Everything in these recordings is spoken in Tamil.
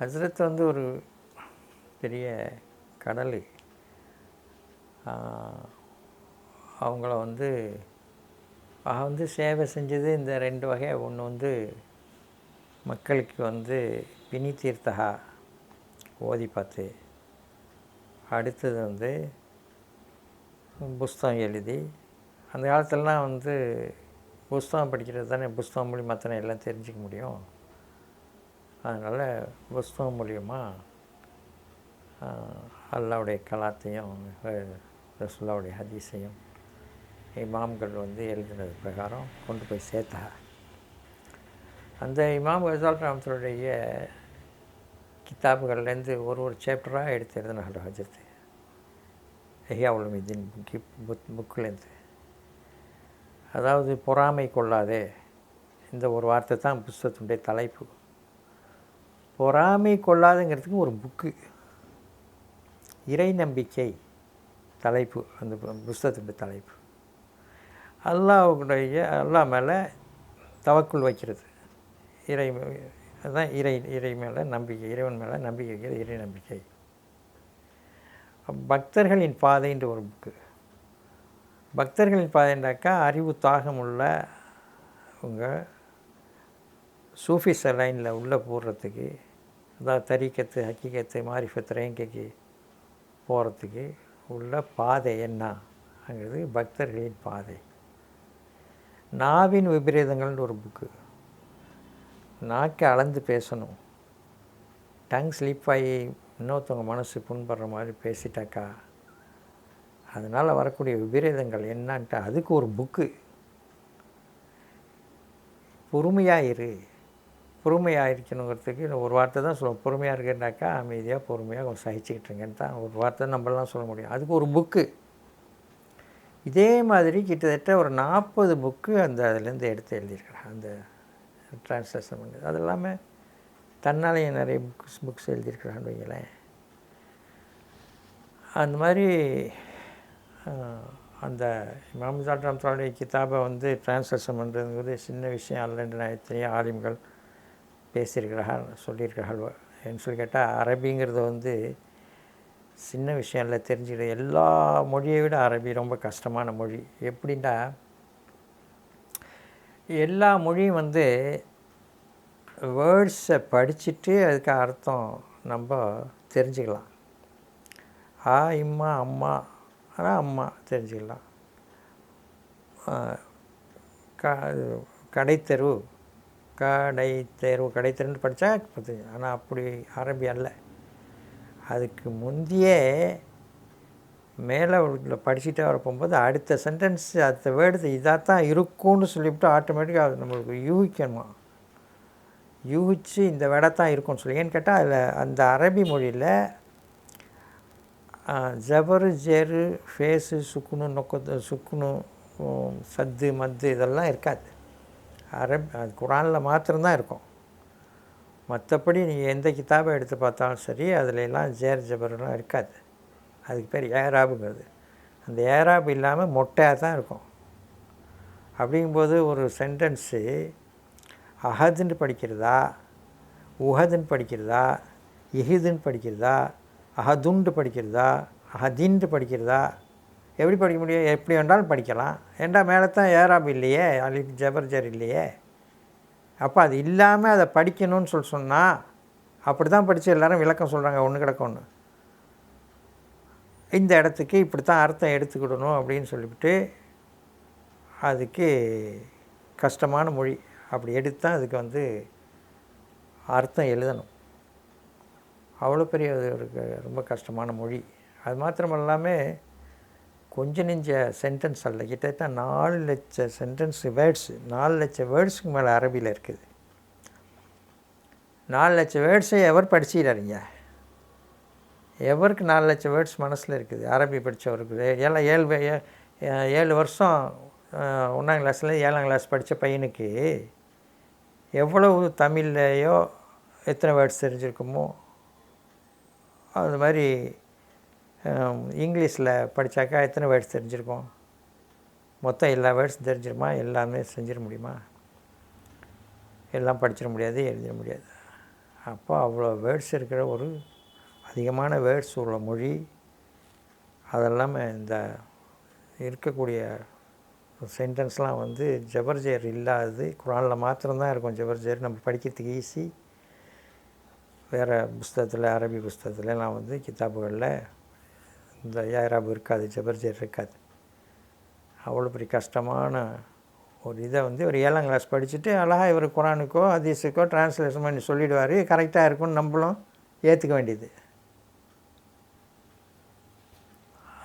ஹஸ்ரத் வந்து ஒரு பெரிய கடல். அவங்கள வந்து அவ வந்து சேவை செஞ்சது இந்த ரெண்டு வகை. ஒன்று வந்து மக்களுக்கு வந்து பினி தீர்த்தகா ஓதி பார்த்து. அடுத்தது வந்து புஸ்தகம் எழுதி. அந்த காலத்துலலாம் வந்து புஸ்தகம் படிக்கிறது தானே புஸ்தகம் மூலியமா தானே எல்லாம் தெரிஞ்சுக்க முடியும். அதனால் புஸ்தகம் மூலியமாக அல்லாவுடைய கலாத்தையும் ரசுல்லாவுடைய ஹதீஸையும் இமாம்கள் வந்து எழுதினது பிரகாரம் கொண்டு போய் சேர்த்தா. அந்த இமாம் கசால் ராமத்தருடைய கித்தாபுகள்லேருந்து ஒரு ஒரு சாப்டராக எடுத்து எழுதினாங்க ஹஜரத்து. எஹியாவுலமிதீன் புக்கி புத் புக்கிலேருந்து. அதாவது பொறாமை கொள்ளாதே. இந்த ஒரு வார்த்தை தான் புஸ்தகத்துடைய தலைப்பு. பொறாமை கொள்ளாதுங்கிறதுக்கு ஒரு புக்கு இறை நம்பிக்கை தலைப்பு அந்த புஸ்தகத்தின் தலைப்பு. அல்லாவுடைய அல்லா மேலே தவக்குள் வைக்கிறது. இறை அதுதான் இறை இறை மேலே நம்பிக்கை இறைவன் மேலே நம்பிக்கை வைக்கிறது இறை நம்பிக்கை. பக்தர்களின் பாதைன்ற ஒரு புக்கு பக்தர்களின் பாதைண்டாக்கா அறிவு தாகம் உள்ள உங்கள் சூஃபிஸ் லைனில் உள்ளே போடுறதுக்கு அதாவது தரிக்கத்து ஹக்கிக்கத்து மாரிஃபத்து ரேங்கைக்கு போகிறதுக்கு உள்ள பாதை என்னங்கிறது பக்தர்களின் பாதை. நாவின் விபரீதங்கள்னு ஒரு புக்கு நாக்கை அளந்து பேசணும். டங் ஸ்லிப் ஆகி இன்னொருத்தவங்க மனசு புண்படுற மாதிரி பேசிட்டாக்கா அதனால் வரக்கூடிய விபரீதங்கள் என்னான்ட்டு அதுக்கு ஒரு புக்கு பொறுமையாக இரு. பொறுமையாக இருக்கணுங்கிறதுக்கு ஒரு வார்த்தை தான் சொல்லுவோம் பொறுமையாக இருக்கேன்னாக்கா அமைதியாக பொறுமையாக கொஞ்சம் சகிச்சுக்கிட்டுருங்கன்னு தான் ஒரு வார்த்தை நம்மளாம் சொல்ல முடியும். அதுக்கு ஒரு புக்கு. இதே மாதிரி கிட்டத்தட்ட ஒரு நாற்பது புக்கு அந்த அதுலேருந்து எடுத்து எழுதியிருக்கிறேன் அந்த டிரான்ஸ்லேஷன் பண்ணது அது இல்லாமல் தன்னாலேயே நிறைய புக்ஸ் புக்ஸ் எழுதியிருக்கிறான்னு வைங்களேன். அந்த மாதிரி அந்த மஹமுதா ராம் தோழி கிதாபை வந்து டிரான்ஸ்லேஷன் பண்ணுறதுங்கிறது சின்ன விஷயம் அல்லன்னு நான் எத்தனையோ ஆலிம்கள் பேசியிருக்கிறார்கள் சொல்லியிருக்கிறார்கள் என்று சொல்லி கேட்டால் அரபிங்கிறது வந்து சின்ன விஷயம் இல்லை தெரிஞ்சுக்கிது எல்லா மொழியை விட அரபி ரொம்ப கஷ்டமான மொழி. எப்படின்னா எல்லா மொழியும் வந்து வேர்ட்ஸை படிச்சுட்டு அதுக்கு அர்த்தம் நம்ம தெரிஞ்சுக்கலாம். ஆ இம்மா அம்மா ஆனால் அம்மா தெரிஞ்சுக்கலாம். க கடைத்தெரு கடை தேர்வு கடைத்தெருன்னு படித்தா ஆனால் அப்படி அரபி அல்ல. அதுக்கு முந்தையே மேலே உள்ள படிச்சுட்டே வர போகும்போது அடுத்த சென்டென்ஸ் அடுத்த வேர்டு இதாக தான் இருக்கும்னு சொல்லிவிட்டு ஆட்டோமேட்டிக்காக அது நம்மளுக்கு யூகிக்கணுமா? யூகிச்சு இந்த வேடை தான் இருக்கும்னு சொல்லி. ஏன்னு கேட்டால் அதில் அந்த அரபி மொழியில் ஜபரு ஜெரு ஃபேஸு சுக்குனு நொக்க சுக்குனு சத்து மத்து இதெல்லாம் இருக்காது. அரப் அது குரானில் மாத்திரம்தான் இருக்கும். மற்றபடி நீங்கள் எந்த கிதாபை எடுத்து பார்த்தாலும் சரி அதில் எல்லாம் ஜேர் ஜபர்லாம் இருக்காது. அதுக்கு பேர் ஏராபுங்கிறது. அந்த ஏராப் இல்லாமல் மொட்டையாக தான் இருக்கும். அப்படிங்கும்போது ஒரு சென்டென்ஸு அஹதுன்னு படிக்கிறதா? உஹதுன்னு படிக்கிறதா? இஹிதுன்னு படிக்கிறதா? அஹதுண்டு படிக்கிறதா? அஹதின்ட்டு படிக்கிறதா? எப்படி படிக்க முடியும்? எப்படி வேண்டாலும் படிக்கலாம். ஏண்டா மேலே தான் ஏராப் இல்லையே? அலிஃப் ஜபர்ஜர் இல்லையே? அப்போ அது இல்லாமல் அதை படிக்கணும்னு சொல்லி சொன்னால் அப்படி தான் படித்து எல்லோரும் விளக்கம் சொல்கிறாங்க ஒன்று கிடக்க ஒன்று இந்த இடத்துக்கு இப்படி தான் அர்த்தம் எடுத்துக்கிடணும் அப்படின்னு சொல்லிவிட்டு அதுக்கு கஷ்டமான மொழி. அப்படி எடுத்தால் அதுக்கு வந்து அர்த்தம் எழுதணும். அவ்வளோ பெரிய ஒரு ரொம்ப கஷ்டமான மொழி. அது மாத்திரம் இல்லாமல் கொஞ்சம் நெஞ்ச சென்டென்ஸ் அல்ல. கிட்டத்தட்ட நாலு லட்ச சென்டென்ஸ் வேர்ட்ஸு நாலு லட்சம் வேர்ட்ஸுக்கு மேலே அரபியில் இருக்குது. நாலு லட்சம் வேர்ட்ஸை எவர் படிச்சிடாதீங்க எவருக்கு நாலு லட்சம் வேர்ட்ஸ் மனசில் இருக்குது? அரபி படித்தவருக்கு ஏழை ஏழு ஏழு வருஷம் ஒன்றாம் கிளாஸில் ஏழாம் கிளாஸ் படித்த பையனுக்கு எவ்வளவு தமிழ்லையோ எத்தனை வேர்ட்ஸ் தெரிஞ்சிருக்குமோ அது மாதிரி இங்கிலீஷில் படித்தாக்கா எத்தனை வேர்ட்ஸ் தெரிஞ்சிருக்கும்? மொத்தம் எல்லா வேர்ட்ஸும் தெரிஞ்சிருமா? எல்லாமே செஞ்சிட முடியுமா? எல்லாம் படிச்சிட முடியாது எழுதிட முடியாது. அப்போ அவ்வளோ வேர்ட்ஸ் இருக்கிற ஒரு அதிகமான வேர்ட்ஸ் உள்ள மொழி அதெல்லாமே இந்த இருக்கக்கூடிய சென்டென்ஸ்லாம் வந்து ஜபர்ஜேர் இல்லாதது குரானில் மாத்திரம்தான் இருக்கும் ஜபர்ஜேர் நம்ம படிக்கிறதுக்கு ஈஸி வேறு புஸ்தகத்தில் அரபி புஸ்தகத்துலலாம் வந்து கிதாபுகளில் இந்த ஏராபு இருக்காது ஜபர்ஜர் இருக்காது. அவ்வளோ பெரிய கஷ்டமான ஒரு இதை வந்து ஒரு ஏழாம் கிளாஸ் படிச்சுட்டு அழகாக இவர் குரானுக்கோ அதிசுக்கோ டிரான்ஸ்லேஷன் பண்ணி சொல்லிடுவார். கரெக்டாக இருக்கும்னு நம்மளும் ஏற்றுக்க வேண்டியது.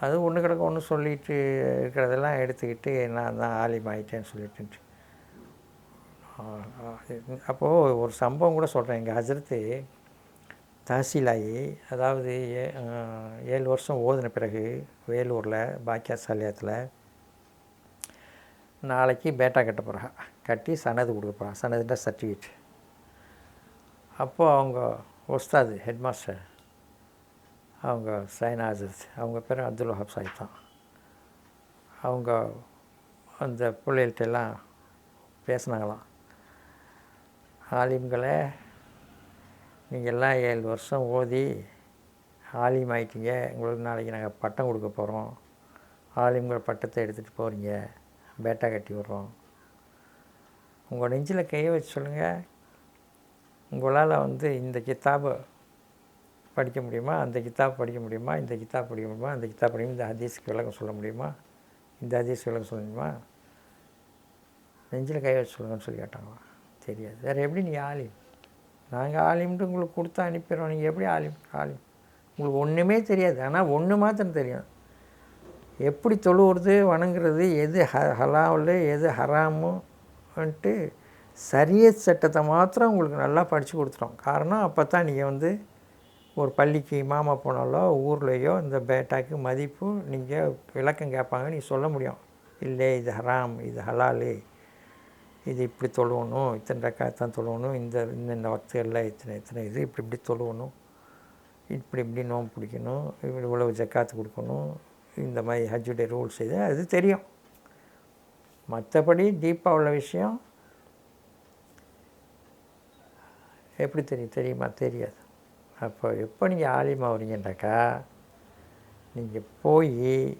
அது ஒன்று கிடக்க ஒன்று சொல்லிட்டு இருக்கிறதெல்லாம் எடுத்துக்கிட்டு நான் தான் ஆலிம் ஆகிட்டேன்னு சொல்லிட்டு. அப்போது ஒரு சம்பவம் கூட சொல்கிறேன் எங்கள் ஹசரத்து தஹசீலாகி அதாவது ஏ ஏழு வருஷம் ஓதின பிறகு வேலூரில் பாக்கியா சாலயத்தில் நாளைக்கு பேட்டா கட்ட போகிறான் கட்டி சனது கொடுக்க போகிறான் சனதுன்ற சர்டிஃபிகேட் அப்போது அவங்க ஒஸ்தாது ஹெட் மாஸ்டர் அவங்க சைன் அவங்க பேர் அப்துல் வஹாப் சாஹிப் தான். அவங்க அந்த பிள்ளைகள்கிட்டெல்லாம் பேசினாங்களாம். ஆலிம்களை நீங்கள் எல்லாம் ஏழு வருஷம் ஓதி ஆலிம் ஆயிட்டீங்க உங்களுக்கு நாளைக்கு நாங்கள் பட்டம் கொடுக்க போகிறோம் ஆலிம்கிற பட்டத்தை எடுத்துகிட்டு போகிறீங்க பேட்டா கட்டி விட்றோம். உங்கள் நெஞ்சில் கையை வச்சு சொல்லுங்கள் உங்களால் வந்து இந்த கித்தாபு படிக்க முடியுமா? அந்த கித்தாப் படிக்க முடியுமா? இந்த கித்தாப் படிக்க முடியுமா? அந்த கித்தாப் படிக்க இந்த ஹதீஸ்க்கு விளக்கம் சொல்ல முடியுமா? இந்த ஹதீஸ் விளக்கம் சொல்ல முடியுமா? நெஞ்சில் கை வச்சு சொல்லுங்கன்னு சொல்லி கேட்டாங்க தெரியாது. வேறு எப்படி நீ ஆலிம் நாங்கள் ஆலிம்ட்டு உங்களுக்கு கொடுத்து அனுப்பிடுறோம். நீங்கள் எப்படி ஆலிம் ஆலிம்? உங்களுக்கு ஒன்றுமே தெரியாது. ஆனால் ஒன்று மாத்திரம் தெரியும். எப்படி தொழுவுறது வணங்குறது எது ஹ ஹலாவில் எது ஹராமுன்ட்டு சரிய சட்டத்தை மாத்திரம் உங்களுக்கு நல்லா படித்து கொடுத்துட்டோம். காரணம் அப்போ தான் நீங்கள் வந்து ஒரு பள்ளிக்கு மாமா போனாலோ ஊர்லேயோ இந்த பேட்டாக்கு மதிப்பு நீங்கள் விளக்கம் கேட்பாங்க நீ சொல்ல முடியும். இல்லை இது ஹராம் இது ஹலாலு. இது இப்படி தொழுவணும் இத்தனை ரக்காத்தான் தொழுவணும் இந்த இந்த வக்துகளில் இத்தனை இத்தனை இது இப்படி இப்படி தொழுவணும் இப்படி இப்படி நோம் பிடிக்கணும் இப்படி இவ்வளவு ஜக்காத்து கொடுக்கணும் இந்த மாதிரி ஹஜ்ஜுடைய ரூல்ஸ் இது அது தெரியும். மற்றபடி டீப்பாக உள்ள விஷயம் எப்படி தெரியும் தெரியுமா? தெரியாது. அப்போ எப்போ நீங்கள் ஆலிமா வரீங்கன்னாக்கா நீங்கள் போய்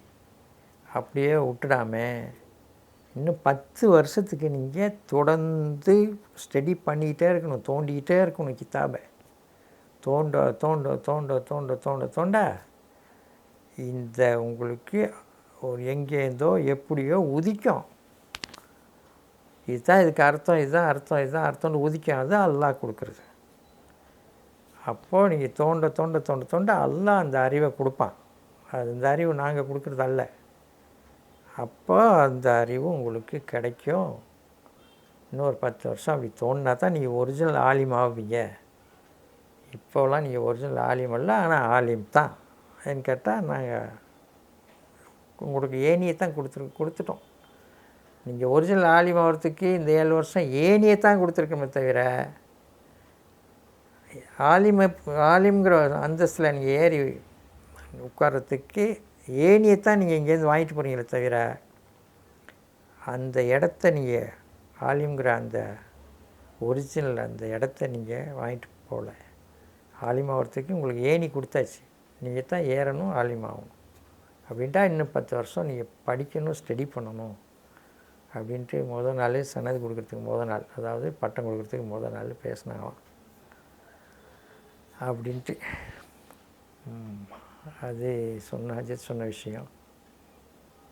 அப்படியே விட்டுடாமல் இன்னும் பத்து வருஷத்துக்கு நீங்கள் தொடர்ந்து ஸ்டடி பண்ணிக்கிட்டே இருக்கணும் தோண்டிக்கிட்டே இருக்கணும் கித்தாபை. தோண்ட தோண்ட தோண்ட தோண்ட தோண்ட தோண்ட இந்த உங்களுக்கு ஒரு எங்கேருந்தோ எப்படியோ உதிக்கும். இதுதான் இதுக்கு அர்த்தம் இதுதான் அர்த்தம் இதுதான் அர்த்தம்னு உதிக்கும். அது அல்லாஹ் கொடுக்குறது. அப்போது நீங்கள் தோண்ட தோண்ட தோண்ட தோண்ட அல்லாஹ் அந்த அறிவை கொடுப்பான். அது இந்த அறிவு நாங்கள் கொடுக்குறது அல்ல. அப்போ அந்த அறிவு உங்களுக்கு கிடைக்கும். இன்னொரு பத்து வருஷம் அப்படி தோணுனா தான் நீங்கள் ஒரிஜினல் ஆலிம் ஆவீங்க. இப்போலாம் நீங்கள் ஒரிஜினல் ஆலிம் அல்ல ஆனால் ஆலிம் தான். ஏன்னு கேட்டால் நாங்கள் உங்களுக்கு ஏனியை தான் கொடுத்துரு கொடுத்துட்டோம். நீங்கள் ஒரிஜினல் ஆலிம் ஆகிறதுக்கு இந்த ஏழு வருஷம் ஏனியை தான் கொடுத்துருக்கோமே தவிர ஆலிம ஆலிம்ங்கிற அந்தஸ்தில் நீங்கள் ஏறி உட்கார்றதுக்கு ஏனியை தான் நீங்கள் இங்கேருந்து வாங்கிட்டு போகிறீங்களே தவிர அந்த இடத்த நீங்கள் ஆலிம்ங்கிற அந்த ஒரிஜினல் அந்த இடத்த நீங்கள் வாங்கிட்டு போகல ஆலிமாகிறதுக்கு உங்களுக்கு ஏணி கொடுத்தாச்சு. நீங்கள் தான் ஏறணும் ஆலிமாகணும் அப்படின்ட்டா இன்னும் பத்து வருஷம் நீங்கள் படிக்கணும் ஸ்டடி பண்ணணும். அப்படின்ட்டு முதல் நாள் சன்னதி கொடுக்குறதுக்கு முத நாள். அதாவது பட்டம் கொடுக்குறதுக்கு முதல் நாள் பேசினாங்களாம். அப்படின்ட்டு. அது சொன்ன அஜித் சொன்ன விஷயம்.